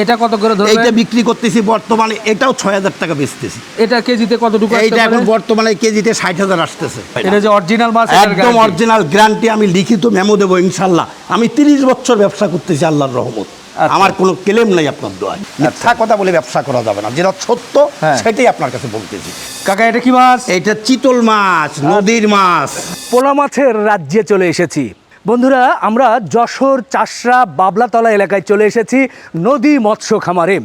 এটা কত করে ধরবেন? এইটা বিক্রি করতেছি বর্তমানে এটাও ছয় হাজার টাকা বেচতেছি। এটা কেজিতে কতটুকু এইটা এখন বর্তমানে কেজিতে ষাট হাজার আসতেছে। এটা যে অরিজিনাল মাছ একদম। অরিজিনাল গ্যারান্টি আমি লিখিত মেমো দেবো ইনশাল্লাহ। আমি তিরিশ বছর ব্যবসা করতেছি আল্লাহর রহমত। আচ্ছা। আমার কোনো ক্লেম নাই আপনার দোয়ায়। মিথ্যা কথা বলে ব্যবসা করা যাবে না। যেটা সত্য হ্যাঁ। সেটাই আপনার কাছে বলতেছি। কাকা এটা কি মাছ? এটা চিতল মাছ নদীর মাছ। পোলা মাছের রাজ্যে চলে এসেছি। বন্ধুরা, আমরা যশোর, চাষরা, বাবলাতলা এলাকায় চলে এসেছি নদী মৎস্য খামারে।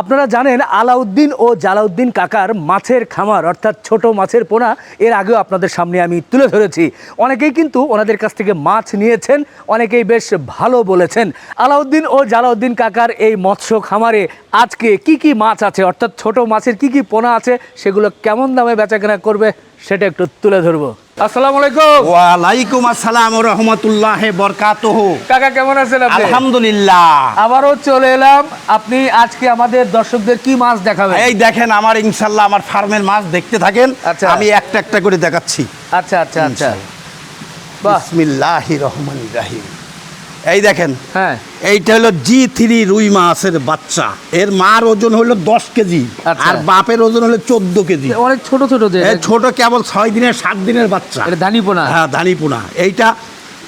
আপনারা জানেন, আলাউদ্দিন ও জালাউদ্দিন কাকার মাছের খামার, অর্থাৎ ছোট মাছের পোনা, এর আগেও আপনাদের সামনে আমি তুলে ধরেছি। অনেকেই কিন্তু ওনাদের কাছ থেকে মাছ নিয়েছেন, অনেকেই বেশ ভালো বলেছেন। আলাউদ্দিন ও জালাউদ্দিন কাকার এই মৎস্য খামারে আজকে কি কি মাছ আছে, অর্থাৎ ছোট মাছের কি কি পোনা আছে, সেগুলো কেমন দামে বেচাকেনা করবে, সেটা একটু তুলে ধরবো। আসসালামু আলাইকুম। ওয়ালাইকুম আসসালাম রহমতুল্লাহ বরকাত কাকা কেমন আছেন আপনি? আলহামদুলিল্লাহ। আবারও চলে এলাম। আপনি আজকে আমাদের দর্শকদের কি মাছ দেখাবেন? এই দেখেন আমার ইনশাল্লাহ আমার ফার্মের মাছ দেখতে থাকেন। আচ্ছা। আমি একটা একটা করে দেখাচ্ছি। আচ্ছা আচ্ছা আচ্ছা। বাহ। বিসমিল্লাহ রহমান রাহিম। এই দেখেন। হ্যাঁ। এইটা হলো জি থ্রি রুই মাছের বাচ্চা। এর মার ওজন হলো দশ কেজি। আচ্ছা। আর বাপের ওজন হলো চোদ্দ কেজি। অনেক ছোট ছোট যে ছোট কেবল ছয় দিনের সাত দিনের বাচ্চা। ধানিপোনা হ্যাঁ ধানিপুনা এইটা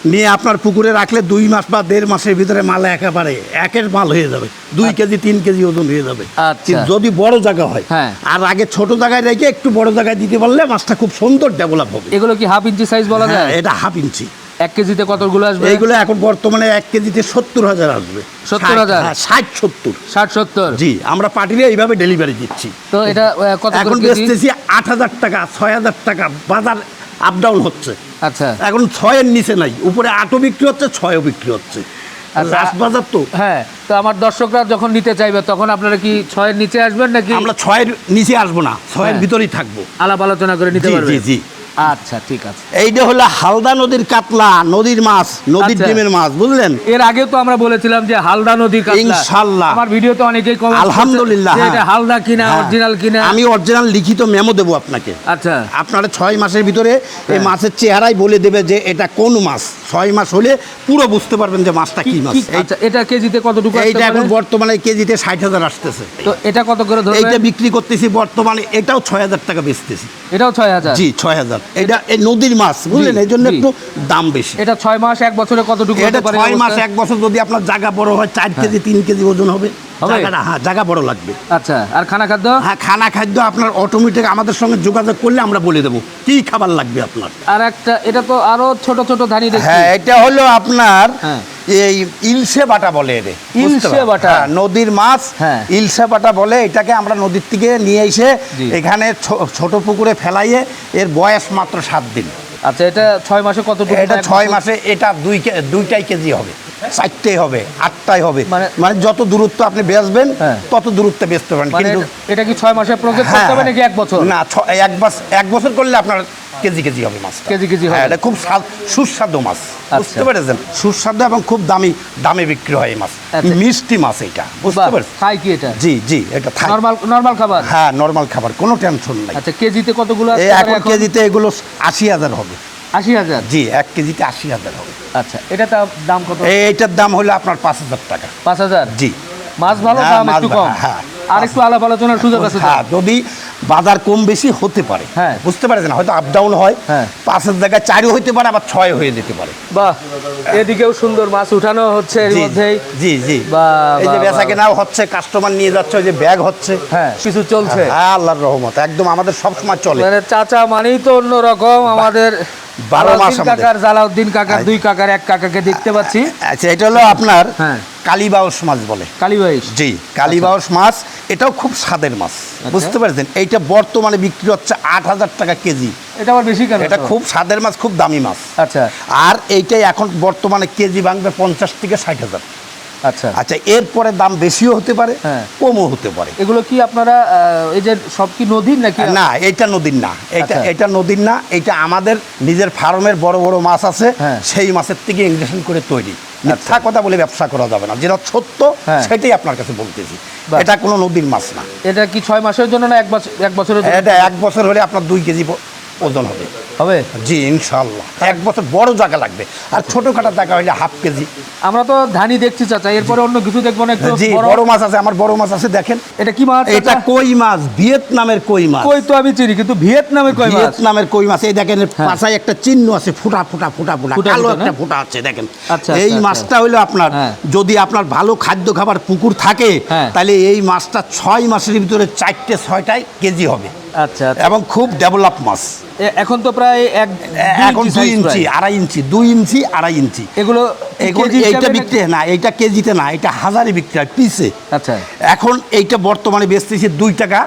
নিয়ে আপনার পুকুরে রাখলে দুই মাস বা দেড় মাসের ভিতরে মাল একেবারে একের মাল হয়ে যাবে। দুই কেজি তিন কেজি ওজন হয়ে যাবে। আচ্ছা। যদি বড় জায়গা হয় হ্যাঁ। আর আগে ছোট জায়গায় রেখে একটু বড় জায়গায় দিতে পারলে মাছটা খুব সুন্দর ডেভেলপ হবে। এগুলো কি হাফ ইঞ্চি সাইজ বলা হ্যাঁ, যায় এটা হাফ ইঞ্চি এক কেজিতে কতগুলো আসবে? এইগুলো এখন বর্তমানে এক কেজিতে সত্তর হাজার আসবে। সত্তর হাজার? ষাট সত্তর। ষাট সত্তর? জি আমরা পাঠিয়ে এইভাবে ডেলিভারি দিচ্ছি। তো এটা কত এখন বেচতেছি আট হাজার টাকা ছয় হাজার টাকা বাজার আপ ডাউন হচ্ছে। আচ্ছা। এখন ছয়ের নিচে নাই উপরে আটও বিক্রি হচ্ছে ছয়ও বিক্রি হচ্ছে। আচ্ছা। বাজার তো। হ্যাঁ তো আমার দর্শকরা যখন নিতে চাইবে তখন আপনারা কি ছয়ের নিচে আসবেন নাকি? আমরা ছয়ের নিচে আসব না ছয়ের হ্যাঁ। ভিতরেই থাকব। আলাপ আলোচনা করে নিতে পারবেন? জি জি। আচ্ছা ঠিক আছে। এইটা হলো হালদা নদীর কাতলা নদীর মাছ নদীর আচ্ছা। ডিমের মাছ বুঝলেন? এর আগে তো আমরা বলেছিলাম যে হালদা নদী কাতলা। ইনশাল্লাহ। আমার ভিডিওতে অনেকেই করছে আলহামদুলিল্লাহ এটা হ্যাঁ। হালদা কিনা হ্যাঁ। অরিজিনাল কিনা? আমি অরিজিনাল লিখিত মেমো দেবো আপনাকে। আচ্ছা। আপনারা ছয় মাসের ভিতরে এই হ্যাঁ। মাছের চেহারাই বলে দেবে যে এটা কোন মাছ। ছয় মাস হলে পুরো বুঝতে পারবেন যে মাছটা কি মাছ। আচ্ছা এটা কেজিতে কতটুকু এইটা এখন বর্তমানে কেজিতে ষাট হাজার আসতেছে। তো এটা কত করে এইটা ধরবেন বিক্রি করতেছি বর্তমানে এটাও ছয় হাজার টাকা বেচতেছি। এটাও ছয় হাজার? জি ছয় হাজার। এটা এই নদীর মাছ বুঝলেন? এই জন্য একটু দাম বেশি। এটা ছয় মাস এক বছরে কতটুকু এটা ছয় মাস এক বছর যদি আপনার জায়গা বড় হয় চার কেজি তিন কেজি ওজন হবে? জায়গাটা হ্যাঁ জায়গা বড় লাগবে। আচ্ছা আর খানা খাদ্য? হ্যাঁ খানা খাদ্য আপনার অটোমেটিক আমাদের সঙ্গে যোগাযোগ করলে আমরা বলে দেবো কি খাবার লাগবে আপনার। আর একটা এটা তো আরও ছোট ছোট ধানি হ্যাঁ এটা হলো আপনার হ্যাঁ। এই ইলসে বাটা বলে এরে পারলেন? বাটা? হ্যাঁ, নদীর মাছ হ্যাঁ। ইলসে বাটা বলে এটাকে আমরা নদীর থেকে নিয়ে এসে এখানে ছোট পুকুরে ফেলাইয়ে এর বয়স মাত্র সাত দিন আচ্ছা এটা ছয় মাসে কতটুকু এটা ছয় মাসে এটা দুই দুইটাই কেজি হবে চারটেই হবে আটটাই হবে মানে- মানে যত দূরত্ব আপনি বেচবেন হ্যাঁ। তত দূরত্বে বেচতে পারেন মানে কিন্তু এটা- কি ছয় মাসে প্রসেস করতে হবে নাকি এক বছর না এক বছর এক বছর করলে আপনার কেজি কেজি হবে মাছ কেজি কেজি হবে। হ্যাঁ এটা খুব স্বাদ- সুস্বাদু মাছ। বুঝতে পেরেছেন? সুস্বাদু এবং খুব দামি দামে বিক্রি হয় এই মাছ। আচ্ছা। মিষ্টি মাছ এটা। বুঝতে পেরেছেন? খাই কি এটা? জি জি এটা নরমাল নরমাল খাবার? হ্যাঁ নর্মাল খাবার কোনো টেনশন নাই। আচ্ছা কেজিতে কতগুলো এখন কেজিতে এগুলো আশি হাজার হবে। আশি হাজার? জি এক কেজিতে আশি হাজার হবে। আচ্ছা এটা তার দাম কত? এইটার দাম হলো আপনার পাঁচ হাজার টাকা। পাঁচ হাজার? জি। মাছ ভালো হ্যাঁ, দাম একটু কম। হ্যাঁ। আর একটু আলাপ আলোচনার সুযোগ আছে হ্যাঁ যদি বাজার কম বেশি হতে পারে। হ্যাঁ। বুঝতে পারছেন? হয়তো আপ ডাউন হয় হ্যাঁ। পাঁচের জায়গায় চারও হতে পারে আবার ছয় হয়ে যেতে পারে। বাহ এদিকেও সুন্দর মাছ উঠানো হচ্ছে এর জি, মধ্যেই। জি এই যে বেচা কেনাও হচ্ছে কাস্টমার নিয়ে যাচ্ছে ওই যে ব্যাগ হচ্ছে। হ্যাঁ কিছু চলছে। হ্যাঁ আল্লাহর রহমত একদম আমাদের সবসময় চলে। মানে চাচা মানেই তো অন্যরকম আমাদের কাকার জালাউদ্দিন কাকার দুই কাকার এক কাকাকে দেখতে পাচ্ছি। আচ্ছা এটা হলো আপনার হ্যাঁ। কালীবাউস মাছ বলে। জি কালীবাউস মাছ এটাও খুব স্বাদের মাছ আচ্ছা। বুঝতে পারছেন? এইটা বর্তমানে বিক্রি হচ্ছে আট হাজার টাকা কেজি। এটা আবার বেশি কেন? এটা খুব স্বাদের মাছ খুব দামি মাছ। আচ্ছা। আর এইটাই এখন বর্তমানে কেজি ভাঙবে পঞ্চাশ থেকে ষাট হাজার। আচ্ছা। আচ্ছা এরপরে দাম বেশিও হতে পারে হ্যাঁ। কমও হতে পারে। এগুলো কি আপনারা এই যে সব কি নদীর নাকি? না এটা নদীর না। এটা আচ্ছা। এটা নদীর না এটা আমাদের নিজের ফার্মের বড় বড় মাছ আছে হ্যাঁ। সেই মাছের থেকে ইঞ্জেকশন করে তৈরি। মিথ্যা কথা বলে ব্যবসা করা যাবে না। যেটা সত্য হ্যাঁ। সেটাই আপনার কাছে বলতেছি। এটা কোনো নদীর মাছ না। এটা কি ছয় মাসের জন্য না এক বছর এক বছরের এটা এক বছর হলে আপনার দুই কেজি ওজন হবে। হবে? জি ইনশাল্লাহ এক বছর বড় জায়গা লাগবে। আর ছোটোখাটো জায়গা হইলে হাফ কেজি। আমরা তো ধানি দেখছি চাচা। এরপরে অন্য কিছু দেখব না একটু জি বড়? মাছ আছে আমার বড় মাছ আছে দেখেন। এটা কি মাছ এটা কই মাছ? ভিয়েতনামের কই মাছ? কই তো আমি চিনি কিন্তু ভিয়েতনামে কই মাছ? ভিয়েতনামের কই মাছ? এই দেখেন হ্যাঁ। পাশায় একটা চিহ্ন আছে ফুটা ফুটা ফুটা ফুটা। কালো একটা ফুটা আছে দেখেন। আচ্ছা, এই আচ্ছা, মাছটা হলো আপনার হ্যাঁ। যদি আপনার ভালো খাদ্য খাবার পুকুর থাকে হ্যাঁ। তাহলে এই মাছটা ছয় মাসের ভিতরে চারটে ছয়টায় কেজি হবে। আচ্ছা আচ্ছা। এবং খুব ডেভেলপ মাছ। এখন তো প্রায় এক এখন দুই ইঞ্চি আড়াই ইঞ্চি দুই ইঞ্চি আড়াই ইঞ্চি এগুলো এইটা বিক্রি না এইটা কেজিতে না এটা হাজারে বিক্রি হয় পিসে আচ্ছা। এখন এইটা বর্তমানে বেচতেছি দুই টাকা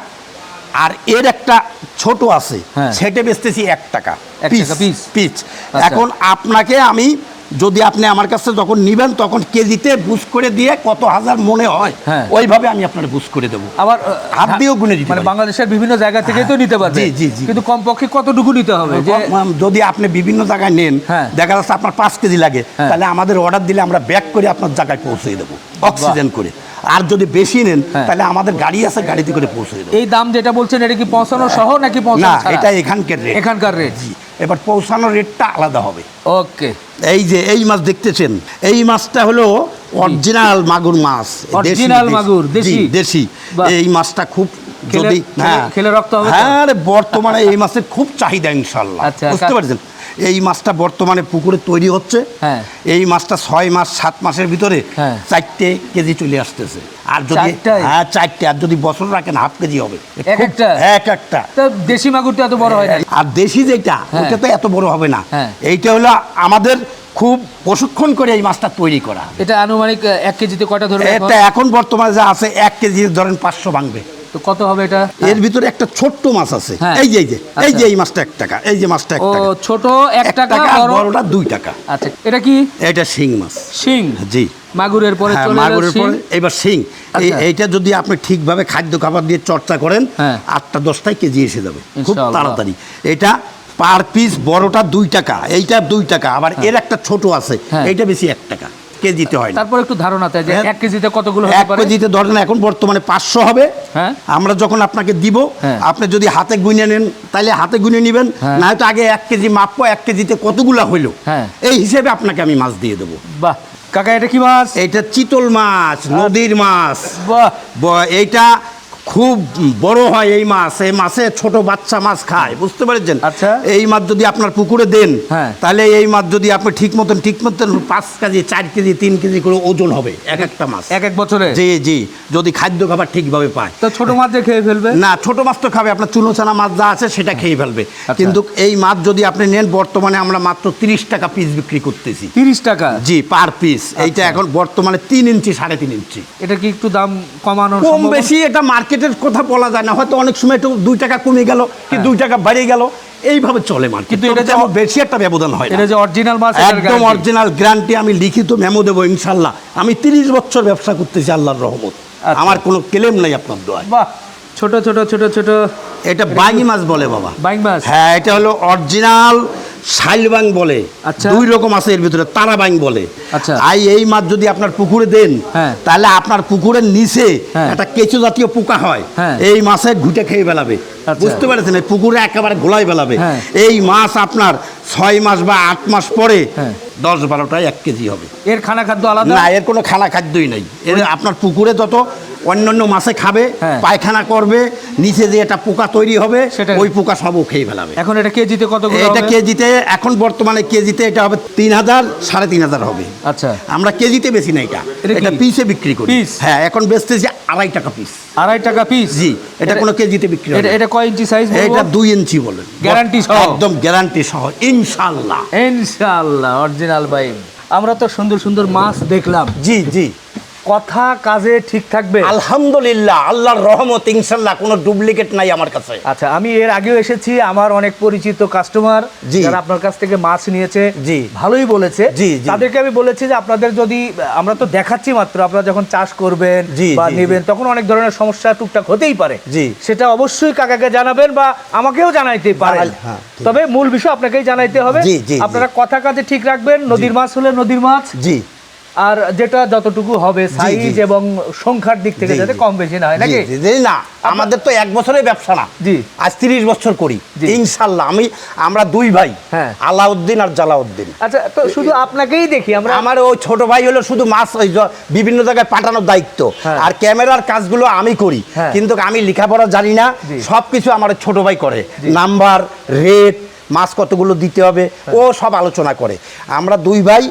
আর এর একটা ছোট আছে হ্যাঁ। সেটা বেচতেছি এক টাকা পিস পিস আচ্ছা। এখন আপনাকে আমি যদি আপনি আমার কাছে যখন নিবেন তখন কেজিতে বুঝ করে দিয়ে কত হাজার মনে হয় হ্যাঁ। ওইভাবে আমি আপনার বুঝ করে দেবো আবার হাত দিয়েও গুনে দিতে মানে। বাংলাদেশের বিভিন্ন জায়গা থেকে তো হ্যাঁ। নিতে পারবে জি, জি, জি। কিন্তু কমপক্ষে কতটুকু নিতে হবে যে যদি আপনি বিভিন্ন জায়গায় নেন হ্যাঁ। দেখা যাচ্ছে আপনার পাঁচ কেজি লাগে হ্যাঁ। তাহলে আমাদের অর্ডার দিলে আমরা ব্যাক করে আপনার জায়গায় পৌঁছে দেবো অক্সিজেন করে আর যদি বেশি নেন হ্যাঁ। তাহলে আমাদের গাড়ি আছে গাড়িতে করে পৌঁছে দেবো এই দাম যেটা বলছেন এটা কি পৌঁছানো সহ নাকি না পৌঁছানো এটা এখানকার রেট এখানকার রেট জি এবার পৌঁছানোর রেটটা আলাদা হবে। ওকে এই যে এই মাছ দেখতেছেন এই মাছটা হলো অরিজিনাল মাগুর মাছ দেশি। মাগুর, দেশি। দেশি। এই মাছটা খুব যদি খেলে- হ্যাঁ। খেলে রক্ত হবে? হ্যাঁ বর্তমানে এই মাছের খুব চাহিদা ইনশাল্লাহ আচ্ছা, বুঝতে কা- পারছেন? এই মাছটা বর্তমানে পুকুরে তৈরি হচ্ছে। হ্যাঁ। এই মাছটা ছয় মাস সাত মাসের ভিতরে হ্যাঁ। চারটে কেজি চলে আসতেছে। আর যদি হ্যাঁ চারটে। আর যদি বছর রাখেন হাফ কেজি হবে। এক একটা? এক একটা। দেশি মাগুরটা এত বড় হয় না? আর দেশি যেটা হ্যাঁ। ওটা তো এত বড় হবে না। হ্যাঁ। এইটা হলো আমাদের খুব প্রশিক্ষণ করে এই মাছটা তৈরি করা। এটা আনুমানিক এক কেজিতে কয়টা ধরবে এটা এখন বর্তমানে যা আছে এক কেজি ধরেন পাঁচশো ভাঙবে। তো কত হবে এটা? এর ভিতরে একটা ছোট্ট মাছ আছে। হ্যাঁ। এই যে এই যে এই আচ্ছা। যে এই মাছটা এক টাকা এই যে মাছটা এক টাকা। ছোট এক টাকা বড়টা দুই টাকা। আচ্ছা এটা কি? এটা শিং মাছ। শিং? জি। মাগুরের পরে হ্যাঁ, মাগুরের পরে এবার শিং আচ্ছা। এইটা যদি আপনি ঠিকভাবে খাদ্য খাবার দিয়ে চর্চা করেন হ্যাঁ। আটটা দশটায় কেজি এসে যাবে খুব তাড়াতাড়ি এটা পার পিস বড়টা দুই টাকা এইটা দুই টাকা আবার এর একটা ছোট আছে হ্যাঁ। এইটা বেশি এক টাকা কেজিতে হয় না তারপর একটু ধারণা যে হ্যাঁ। এক কেজিতে কতগুলো এক কেজিতে ধরেন এখন বর্তমানে পাঁচশো হবে হ্যাঁ। আমরা যখন আপনাকে দিব হ্যাঁ। আপনি যদি হাতে গুনে নেন তাহলে হাতে গুনে নেবেন হ্যাঁ। না হয়তো আগে এক কেজি মাপবো এক কেজিতে কতগুলো হইল হ্যাঁ। এই হিসেবে আপনাকে আমি মাছ দিয়ে দেবো বাহ কাকা এটা কি মাছ? এটা চিতল মাছ নদীর মাছ। এইটা খুব বড় হয় এই মাছ এই মাছে ছোট বাচ্চা মাছ খায় বুঝতে পেরেছেন? আচ্ছা। এই মাছ যদি আপনার পুকুরে দেন হ্যাঁ। তাহলে এই মাছ যদি আপনি ঠিক মতন ঠিক মতন পাঁচ কেজি চার কেজি তিন কেজি করে ওজন হবে এক একটা মাছ। এক এক বছরে? জি জি। যদি খাদ্য খাবার ঠিকভাবে পায়। তো ছোট মাছ যে খেয়ে ফেলবে? না ছোট মাছ তো খাবে আপনার চুনো চানা মাছ যা আছে সেটা খেয়ে ফেলবে। আচ্ছা। কিন্তু এই মাছ যদি আপনি নেন বর্তমানে আমরা মাত্র তিরিশ টাকা পিস বিক্রি করতেছি। তিরিশ টাকা? জি পার পিস আচ্ছা। এইটা এখন বর্তমানে তিন ইঞ্চি সাড়ে তিন ইঞ্চি। এটা কি একটু দাম কমানোর কম বেশি এটা মার্কেটের কথা বলা যায় না। হয়তো অনেক সময় একটু দুই টাকা কমে গেল কি দুই টাকা বেড়ে গেল এইভাবে চলে মার্কেট কিন্তু এটা যে- বেশি একটা ব্যবধান হয় এটা যে অরিজিনাল মাছ একদম অরিজিনাল গ্যারান্টি আমি লিখিত মেমো দেবো ইনশাল্লাহ আমি তিরিশ বছর ব্যবসা করতেছি আল্লাহর রহমত। আচ্ছা। আমার কোনো ক্লেম নাই আপনার দোয়ায়। বাহ! ছোট ছোট ছোট ছোট। এটা বাইঙি মাছ বলে বাবা। বাইং মাছ? হ্যাঁ এটা হলো অরিজিনাল শাইলবাং বলে আচ্ছা। দুই রকম আছে এর ভিতরে তারাবাং বলে আচ্ছা। আই এই মাছ যদি আপনার পুকুরে দেন হ্যাঁ। তাহলে আপনার পুকুরের নিচে হ্যাঁ। একটা কেঁচো জাতীয় পোকা হয় হ্যাঁ। এই মাছে ঘুটে খেয়ে ফেলাবে আচ্ছা। বুঝতে পেরেছেন এই পুকুরে একেবারে গোলাই ফেলাবে হ্যাঁ। এই মাছ আপনার ছয় মাস বা আট মাস পরে। দশ বারোটায় এক কেজি হবে এর খানা খাদ্য আলাদা না এর কোনো খানা খাদ্যই নেই এর আপনার পুকুরে যত অন্যান্য মাছে খাবে হ্যাঁ। পায়খানা করবে নিচে যে একটা পোকা তৈরি হবে ওই পোকা সবও খেয়ে ফেলাবে। এখন এটা কেজিতে কতগুলো এটা কেজিতে এখন বর্তমানে কেজিতে এটা হবে তিন হাজার সাড়ে তিন হাজার হবে। আচ্ছা। আমরা কেজিতে বেশি না এটা। এটা পিসে বিক্রি করি? হ্যাঁ এখন বেচতেছি আড়াই টাকা পিস আড়াই টাকা পিস জি এটা কোনো কেজিতে বিক্রি হয় এটা এটা কয় ইঞ্চি সাইজ এটা দুই ইঞ্চি বলেন গ্যারান্টি সহ? একদম গ্যারান্টি সহ ইনশাল্লাহ ইনশাআল্লাহ অরিজিনাল বাইম আমরা তো সুন্দর সুন্দর মাছ দেখলাম। জি জি। কথা কাজে ঠিক থাকবে? আলহামদুলিল্লাহ আল্লাহর রহমত ইনশাল্লাহ কোনো ডুপ্লিকেট নাই আমার কাছে। আচ্ছা আমি এর আগেও এসেছি আমার অনেক পরিচিত কাস্টমার যারা আপনার কাছ থেকে মাছ নিয়েছে জি। ভালোই বলেছে। জি। তাদেরকে আমি বলেছি যে আপনাদের যদি আমরা তো দেখাচ্ছি মাত্র আপনারা যখন চাষ করবেন বা নেবেন তখন অনেক ধরনের সমস্যা টুকটাক হতেই পারে। জি। সেটা অবশ্যই কাকাকে জানাবেন বা আমাকেও জানাইতে পারেন। হ্যাঁ। তবে মূল বিষয় আপনাকেই জানাইতে হবে। আপনারা কথা কাজে ঠিক রাখবেন নদীর মাছ হলে নদীর মাছ। জি। আর যেটা যতটুকু হবে সাইজ এবং সংখ্যার দিক থেকে যাতে কম বেশি না হয় নাকি না আমাদের তো এক বছরের ব্যবসা না জি। আজ তিরিশ বছর করি। ইনশাল্লাহ আমি আমরা দুই ভাই হ্যাঁ। আলাউদ্দিন আর জালাউদ্দিন আচ্ছা তো শুধু আপনাকেই দেখি আমরা আমার ওই ছোট ভাই হলো শুধু মাছ ওই বিভিন্ন জায়গায় পাঠানোর দায়িত্ব হ্যাঁ। আর ক্যামেরার কাজগুলো আমি করি হ্যাঁ। কিন্তু আমি লেখাপড়া জানি না। সব কিছু আমার ছোট ভাই করে নাম্বার রেট মাছ কতগুলো দিতে হবে হ্যাঁ। ও সব আলোচনা করে আমরা দুই ভাই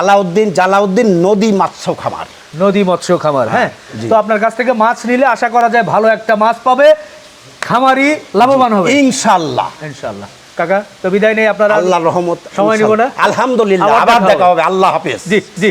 আলাউদ্দিন জালাউদ্দিন নদী মাৎস্য খামার। নদী মৎস্য খামার হ্যাঁ? তো আপনার কাছ থেকে মাছ নিলে আশা করা যায় ভালো একটা মাছ পাবে খামারি লাভবান হবে। ইনশাল্লাহ ইনশাল্লাহ কাকা তো বিদায় নেই আপনার আল্লাহ রহমত। সময় নিব না। আলহামদুলিল্লাহ। আবার দেখা। হবে। আল্লাহ হাফেজ। জি জি।